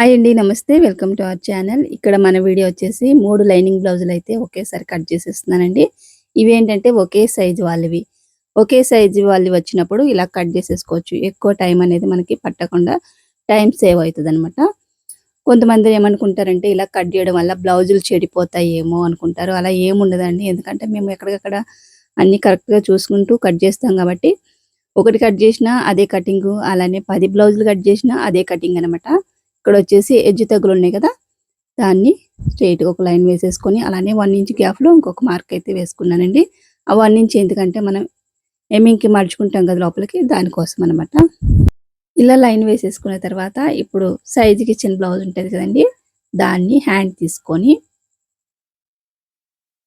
Hi అండి నమస్తే. Welcome to our channel. ఇక్కడ మన వీడియో వచ్చేసి మూడు లైనింగ్ బ్లౌజులు అయితే ఒకేసారి కట్ చేసేస్తున్నానండి. ఇవి ఏంటంటే ఒకే సైజు వాళ్ళవి. ఒకే సైజు వాళ్ళు వచ్చినప్పుడు ఇలా కట్ చేసేసుకోవచ్చు. ఎక్కువ టైం అనేది మనకి పట్టకుండా టైం సేవ్ అవుతుంది అనమాట కొంతమంది ఏమనుకుంటారంటే ఇలా కట్ చేయడం వల్ల బ్లౌజులు చెడిపోతాయేమో అనుకుంటారు. అలా ఏముండదండి ఎందుకంటే మేము ఎక్కడికక్కడ అన్ని కరెక్ట్గా చూసుకుంటూ కట్ చేస్తాం కాబట్టి ఒకటి కట్ చేసినా అదే కటింగ్ అలానే పది బ్లౌజులు కట్ చేసినా అదే కటింగ్ అనమాట ఇక్కడ వచ్చేసి ఎడ్జ్ తగ్గులు ఉన్నాయి కదా? దాన్ని స్ట్రైట్గా ఒక లైన్ వేసేసుకొని అలానే వన్ ఇంచ్ గ్యాప్లో ఇంకొక మార్క్ అయితే వేసుకున్నానండి. ఆ వన్ ఇంచ్ ఎందుకంటే మనం ఎమ్మింగ్కి మడుచుకుంటాం కదా లోపలికి దానికోసం అనమాట ఇలా లైన్ వేసేసుకున్న తర్వాత ఇప్పుడు సైజుకి చిన్న బ్లౌజ్ ఉంటుంది కదండి దాన్ని హ్యాండ్ తీసుకొని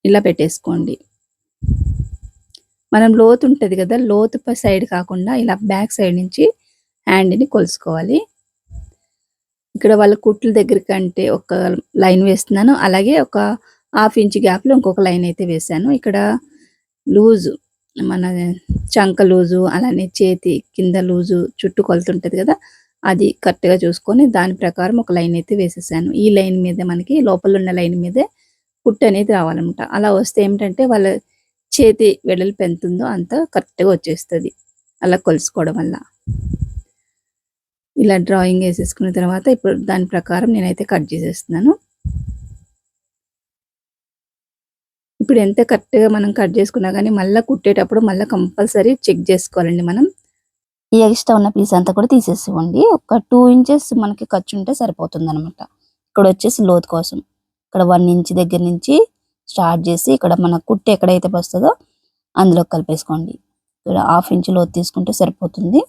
ఇలా పెట్టేసుకోండి. మనం లోతు ఉంటుంది కదా లోతు సైడ్ కాకుండా ఇలా బ్యాక్ సైడ్ నుంచి హ్యాండ్ని కొలుసుకోవాలి. ఇక్కడ వాళ్ళ కుట్ల దగ్గరకంటే ఒక లైన్ వేస్తున్నాను. అలాగే ఒక హాఫ్ ఇంచ్ గ్యాప్లో ఇంకొక లైన్ అయితే వేసాను ఇక్కడ లూజు మన చంక లూజు అలానే చేతి కింద లూజు చుట్టూ కొలుతుంటుంది కదా అది కరెక్ట్గా చూసుకొని దాని ప్రకారం ఒక లైన్ అయితే వేసేసాను. ఈ లైన్ మీద మనకి లోపల ఉన్న లైన్ మీదే కుట్టు అనేది రావాలన్నమాట. అలా వస్తే ఏమిటంటే వాళ్ళ చేతి వెడల్పు ఎంత ఉందో అంత కరెక్ట్గా వచ్చేస్తుంది. అలా కొలుసుకోవడం వల్ల. ఇలా డ్రాయింగ్ వేసేసుకున్న తర్వాత ఇప్పుడు దాని ప్రకారం నేనైతే కట్ చేసేస్తున్నాను. ఇప్పుడు ఎంత కరెక్ట్గా మనం కట్ చేసుకున్నా కానీ మళ్ళీ కుట్టేటప్పుడు మళ్ళీ కంపల్సరీ చెక్ చేసుకోవాలండి మనం. ఈ ఎక్స్ట్రా ఉన్న పీస్ అంతా కూడా తీసేసుకోండి. ఒక టూ ఇంచెస్ మనకి ఖర్చు ఉంటే సరిపోతుంది అనమాట ఇక్కడ వచ్చేసి లోతు కోసం. ఇక్కడ వన్ ఇంచ్ దగ్గర నుంచి స్టార్ట్ చేసి ఇక్కడ మన కుట్టు ఎక్కడైతే వస్తుందో అందులో కలిపేసుకోండి. ఇక్కడ హాఫ్ ఇంచ్ లోతు తీసుకుంటే సరిపోతుంది.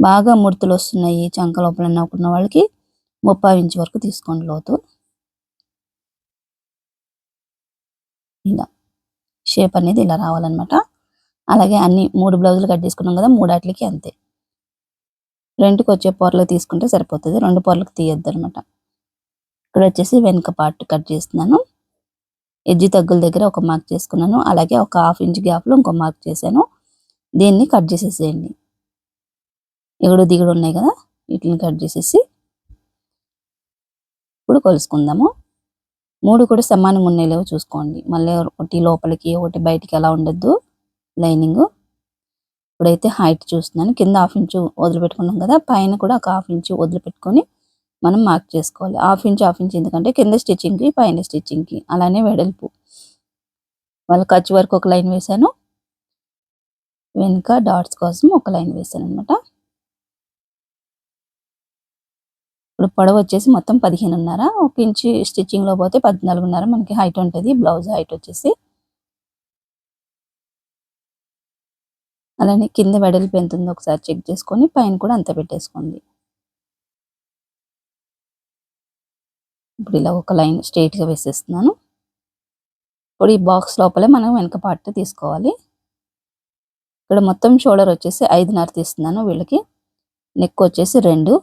బాగా ముడతలు వస్తున్నాయి చంక లోపల నవ్వుకున్న వాళ్ళకి ముప్పై ఇంచు వరకు తీసుకోండి లోతు. ఇలా షేప్ అనేది ఇలా రావాలన్నమాట. అలాగే అన్ని మూడు బ్లౌజులు కట్ చేసుకున్నాం కదా మూడాట్లకి అంతే. రెండుకి వచ్చే పొరలు తీసుకుంటే సరిపోతుంది. రెండు పొరలకు తీయద్దు అనమాట ఇక్కడ వచ్చేసి వెనుక పార్ట్ కట్ చేస్తున్నాను. ఎడ్జి తగ్గుల దగ్గర ఒక మార్క్ చేసుకున్నాను. అలాగే ఒక హాఫ్ ఇంచ్ గ్యాప్లో ఇంకో మార్క్ చేశాను. దీన్ని కట్ చేసేసేయండి. ఎగుడు దిగుడు ఉన్నాయి కదా వీటిని కట్ చేసేసి ఇప్పుడు కొలుసుకుందాము. మూడు కూడా సమానంగా ఉన్నాయో లేవో చూసుకోండి. మళ్ళీ ఒకటి లోపలికి ఒకటి బయటికి అలా ఉండద్దు. లైనింగ్. ఇప్పుడైతే హైట్ చూస్తున్నాను. కింద హాఫ్ ఇంచు వదిలిపెట్టుకున్నాం కదా పైన కూడా ఒక హాఫ్ ఇంచు వదిలిపెట్టుకొని మనం మార్క్ చేసుకోవాలి. హాఫ్ ఇంచ్ హాఫ్ ఇంచ్ ఎందుకంటే కింద స్టిచ్చింగ్కి పైన స్టిచ్చింగ్కి అలానే వెడల్పు. వాళ్ళ ఖర్చు వరకు ఒక లైన్ వేసాను వెనుక డాట్స్ కోసం ఒక లైన్ వేసాను అనమాట ఇప్పుడు పొడవు వచ్చేసి మొత్తం పదిహేనున్నర. ఒక ఇంచు స్టిచ్చింగ్లో పోతే పద్నాలుగున్నర. మనకి హైట్ ఉంటుంది. బ్లౌజ్ హైట్ వచ్చేసి. అలానే కింద వెడల్పు ఎంత ఉందో ఒకసారి చెక్ చేసుకొని పైన కూడా అంత పెట్టేసుకోండి. ఇప్పుడు ఇలా ఒక లైన్ స్ట్రైట్గా వేసేస్తున్నాను. ఇప్పుడు ఈ బాక్స్ లోపలే మనం వెనక పార్ట్ తీసుకోవాలి. ఇక్కడ మొత్తం షోల్డర్ వచ్చేసి ఐదున్నర తీస్తున్నాను వీళ్ళకి. నెక్ వచ్చేసి రెండు.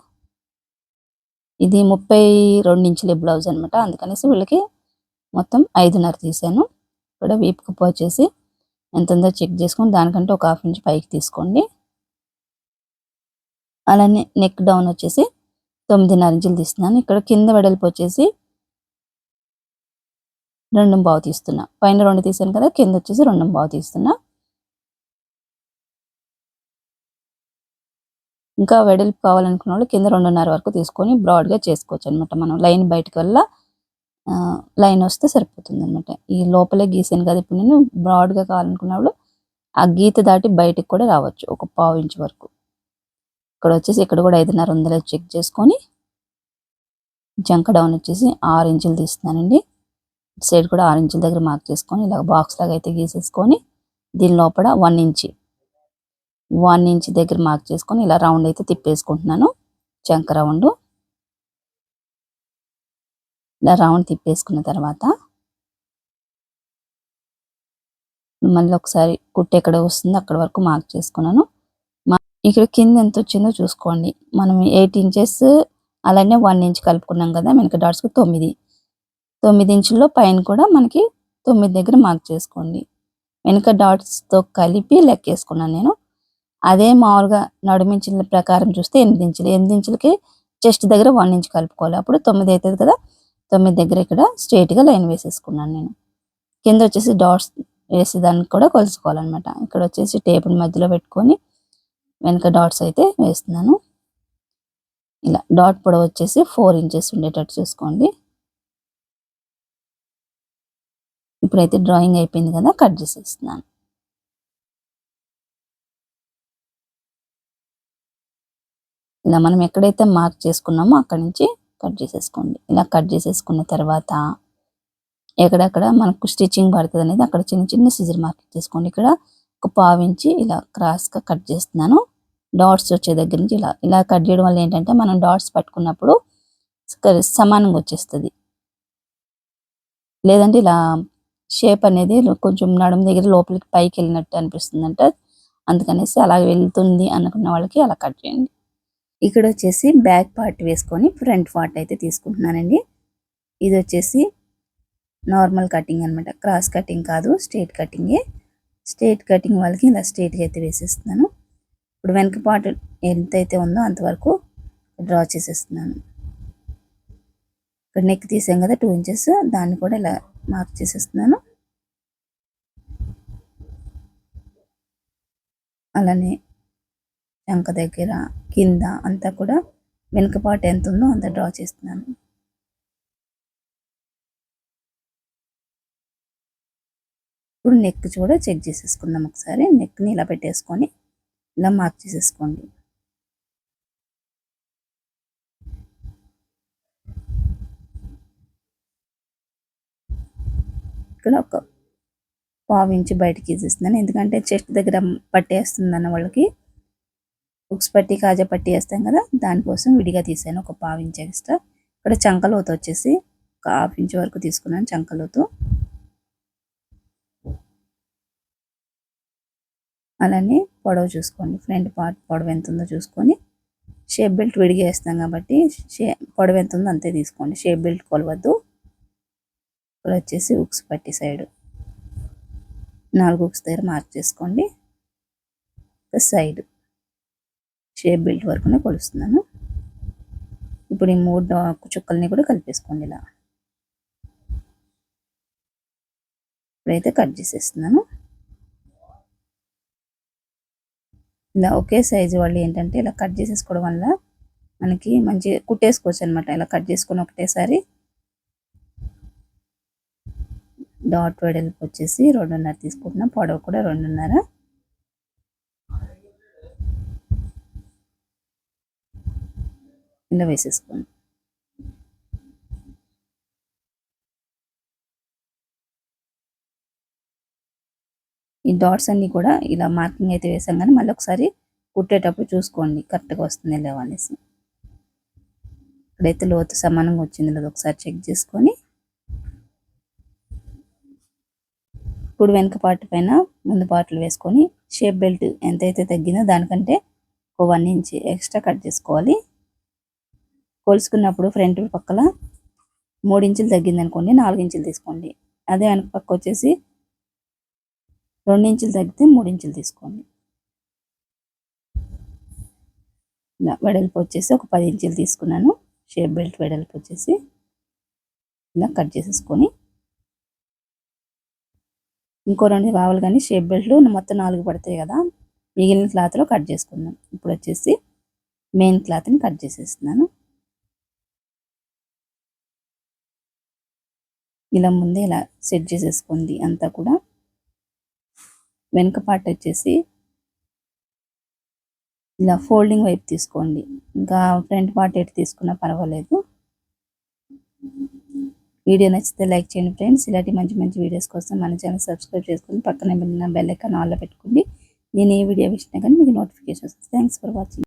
ఇది ముప్పై రెండు ఇంచుల బ్లౌజ్ అనమాట అందుకనేసి వీళ్ళకి మొత్తం ఐదున్నర తీసాను. ఇక్కడ వీపు కుప్ప వచ్చేసి ఎంత ఉందో చెక్ చేసుకొని దానికంటే ఒక హాఫ్ ఇంచ్ పైకి తీసుకోండి. అలానే నెక్ డౌన్ వచ్చేసి తొమ్మిదిన్నర ఇంచులు తీస్తున్నాను. ఇక్కడ కింద వెడల్పు వచ్చేసి రెండు బావు తీస్తున్నా. పైన రెండు తీసాను కదా కింద వచ్చేసి రెండు బావు తీస్తున్నా. ఇంకా వెడల్పు కావాలనుకున్న వాళ్ళు కింద రెండున్నర వరకు తీసుకొని బ్రాడ్గా చేసుకోవచ్చు అనమాట మనం. లైన్ బయటకు వల్ల లైన్ వస్తే సరిపోతుంది అనమాట ఈ లోపలే గీసాను కదా ఇప్పుడు నేను బ్రాడ్గా కావాలనుకున్నప్పుడు ఆ గీత దాటి బయటకు కూడా రావచ్చు ఒక పావు ఇంచ్ వరకు. ఇక్కడ వచ్చేసి ఇక్కడ కూడా ఐదున్నర వందలు చెక్ చేసుకొని జంక డౌన్ వచ్చేసి ఆరు ఇంచులు తీస్తున్నానండి. సైడ్ కూడా ఆరు ఇంచుల దగ్గర మార్క్ చేసుకొని ఇలా బాక్స్ లాగా అయితే గీసేసుకొని దీని లోపల వన్ ఇంచి వన్ ఇంచ్ దగ్గర మార్క్ చేసుకొని ఇలా రౌండ్ అయితే తిప్పేసుకుంటున్నాను. చంక రౌండ్ ఇలా రౌండ్ తిప్పేసుకున్న తర్వాత మళ్ళీ ఒకసారి కుట్టు ఎక్కడ వస్తుందో అక్కడ వరకు మార్క్ చేసుకున్నాను. ఇక్కడ కింద ఎంత వచ్చిందో చూసుకోండి. మనం ఎయిట్ ఇంచెస్ అలానే వన్ ఇంచ్ కలుపుకున్నాం కదా వెనక డాట్స్కి తొమ్మిది. తొమ్మిది ఇంచుల్లో పైన కూడా మనకి తొమ్మిది దగ్గర మార్క్ చేసుకోండి. వెనక డాట్స్తో కలిపి లెక్కేసుకున్నాను నేను. అదే మామూలుగా నడుమించిన ప్రకారం చూస్తే ఎనిమిది ఇంచులు. ఎనిమిది ఇంచులకి చెస్ట్ దగ్గర వన్ ఇంచ్ కలుపుకోవాలి. అప్పుడు తొమ్మిది అవుతుంది కదా? తొమ్మిది దగ్గర ఇక్కడ స్ట్రైట్గా లైన్ వేసేసుకున్నాను నేను. కింద వచ్చేసి డాట్స్ వేసేదానికి కూడా కొలుసుకోవాలన్నమాట. ఇక్కడ వచ్చేసి టేబుల్ మధ్యలో పెట్టుకొని వెనక డాట్స్ అయితే వేస్తున్నాను. ఇలా డాట్ పొడవు వచ్చేసి ఫోర్ ఇంచెస్ ఉండేటట్టు చూసుకోండి. ఇప్పుడైతే డ్రాయింగ్ అయిపోయింది కదా? కట్ చేసేస్తున్నాను. ఇలా మనం ఎక్కడైతే మార్క్ చేసుకున్నామో అక్కడి నుంచి కట్ చేసేసుకోండి. ఇలా కట్ చేసేసుకున్న తర్వాత ఎక్కడెక్కడ మనకు స్టిచ్చింగ్ పడుతుంది అనేది అక్కడ చిన్న చిన్న సిజర్ మార్క్ చేసుకోండి ఇక్కడ ఒక పావించి ఇలా క్రాస్గా కట్ చేస్తున్నాను. డాట్స్ వచ్చే దగ్గర నుంచి ఇలా ఇలా కట్ చేయడం వల్ల ఏంటంటే మనం డాట్స్ పట్టుకున్నప్పుడు సమానంగా వచ్చేస్తుంది. లేదంటే ఇలా షేప్ అనేది కొంచెం నడుము దగ్గర లోపలికి పైకి వెళ్ళినట్టు అనిపిస్తుంది అంటే అందుకనేసి అలా వెళ్తుంది అనుకున్న వాళ్ళకి అలా కట్ చేయండి. ఇక్కడ వచ్చేసి బ్యాక్ పార్ట్ వేసుకొని ఫ్రంట్ పార్ట్ అయితే తీసుకుంటున్నానండి. ఇది వచ్చేసి నార్మల్ కటింగ్ అనమాట క్రాస్ కటింగ్ కాదు స్ట్రేట్ కటింగే. స్ట్రేట్ కటింగ్ వాళ్ళకి ఇలా స్ట్రేట్గా అయితే వేసేస్తున్నాను. ఇప్పుడు వెనక పార్ట్ ఎంత అయితే ఉందో అంతవరకు డ్రా చేసేస్తున్నాను. ఇక్కడ నెక్ తీసాం కదా టూ ఇంచెస్. దాన్ని కూడా ఇలా మార్క్ చేసేస్తున్నాను. అలానే చంక దగ్గర కింద అంతా కూడా వెనుకపాటు ఎంత ఉందో అంత డ్రా చేస్తున్నాను. ఇప్పుడు నెక్ కూడా చెక్ చేసేసుకుందాం ఒకసారి. నెక్ని ఇలా పెట్టేసుకొని ఇలా మార్క్ చేసేసుకోండి. ఇక్కడ ఒక పావు ఇంచు బయటకి తీసేస్తున్నాను ఎందుకంటే చెస్ట్ దగ్గర పట్టేస్తుంది అన్న వాళ్ళకి ఉక్స్ పట్టి కాజా పట్టి వేస్తాం కదా దానికోసం విడిగా తీసాను. ఒక పావు ఇంచ్ ఎక్స్ట్రా. ఇక్కడ చంకలోత వచ్చేసి ఒక హాఫ్ ఇంచ్ వరకు తీసుకున్నాను చంకలోతు అలానే పొడవు చూసుకోండి. ఫ్రంట్ పార్ట్ పొడవు ఎంత ఉందో చూసుకొని షేప్ బెల్ట్ విడిగా వేస్తాం కాబట్టి షే పొడవు ఎంత ఉందో అంతే తీసుకోండి. షేప్ బెల్ట్ కొలవద్దు. ఇక్కడ వచ్చేసి ఉక్స్ పట్టి సైడ్. నాలుగు ఉక్స్ దగ్గర మార్క్ చేసుకోండి. సైడ్. షేప్ బెల్ట్ వరకునే కొలుస్తున్నాను. ఇప్పుడు ఈ మూడు చుక్కల్ని కూడా కలిపేసుకోండి ఇలా. ఇప్పుడైతే కట్ చేసేస్తున్నాను. ఇలా ఒకే సైజు వాళ్ళు ఏంటంటే ఇలా కట్ చేసేసుకోవడం వల్ల మనకి మంచి కుట్టేసుకోవచ్చు అనమాట ఇలా కట్ చేసుకొని ఒకటేసారి డాట్ వెడల్పు వచ్చేసి రెండున్నర తీసుకుంటున్నాం. పొడవు కూడా రెండున్నర. ఇలా వేసేసుకోండి. ఈ డాట్స్ అన్ని కూడా ఇలా మార్కింగ్ అయితే వేసాం కానీ మళ్ళీ ఒకసారి కుట్టేటప్పుడు చూసుకోండి కరెక్ట్గా వస్తుంది లేవో అనేసి. ఇక్కడైతే లోతు సమానంగా వచ్చింది లేదు ఒకసారి చెక్ చేసుకొని. ఇప్పుడు వెనక పార్ట్ పైన ముందు పార్ట్లు వేసుకొని షేప్ బెల్ట్ ఎంతైతే తగ్గిందో దానికంటే ఒక వన్ ఇంచ్ ఎక్స్ట్రా కట్ చేసుకోవాలి. కొలుసుకున్నప్పుడు ఫ్రంట్ పక్కల మూడు ఇంచులు తగ్గింది అనుకోండి నాలుగు ఇంచులు తీసుకోండి. అదే వెనక పక్క వచ్చేసి రెండు ఇంచులు తగ్గితే మూడు ఇంచులు తీసుకోండి. ఇలా వెడల్పు వచ్చేసి ఒక పది ఇంచులు తీసుకున్నాను. షేప్ బెల్ట్ వెడల్పు వచ్చేసి ఇలా కట్ చేసేసుకొని ఇంకో రెండు కావాలి కానీ షేప్ బెల్ట్లు మొత్తం నాలుగు పడతాయి కదా మిగిలిన క్లాత్లో కట్ చేసుకుందాం. ఇప్పుడు వచ్చేసి మెయిన్ క్లాత్ని కట్ చేసేస్తున్నాను. ఇలా ముందే ఇలా సెట్ చేసేసుకోండి అంతా కూడా. వెనుక పార్ట్ వచ్చేసి ఇలా ఫోల్డింగ్ వైపు తీసుకోండి. ఇంకా ఫ్రంట్ పార్ట్ ఎటు తీసుకున్నా పర్వాలేదు. వీడియో నచ్చితే లైక్ చేయండి ఫ్రెండ్స్. ఇలాంటి మంచి మంచి వీడియోస్ కోసం మన ఛానల్ సబ్స్క్రైబ్ చేసుకుని పక్కన వెళ్ళిన బెల్ ఐకాన్ ఆన్లో పెట్టుకోండి. నేను ఏ వీడియో ఇచ్చినా కానీ మీకు నోటిఫికేషన్స్ థ్యాంక్స్ ఫర్ వాచింగ్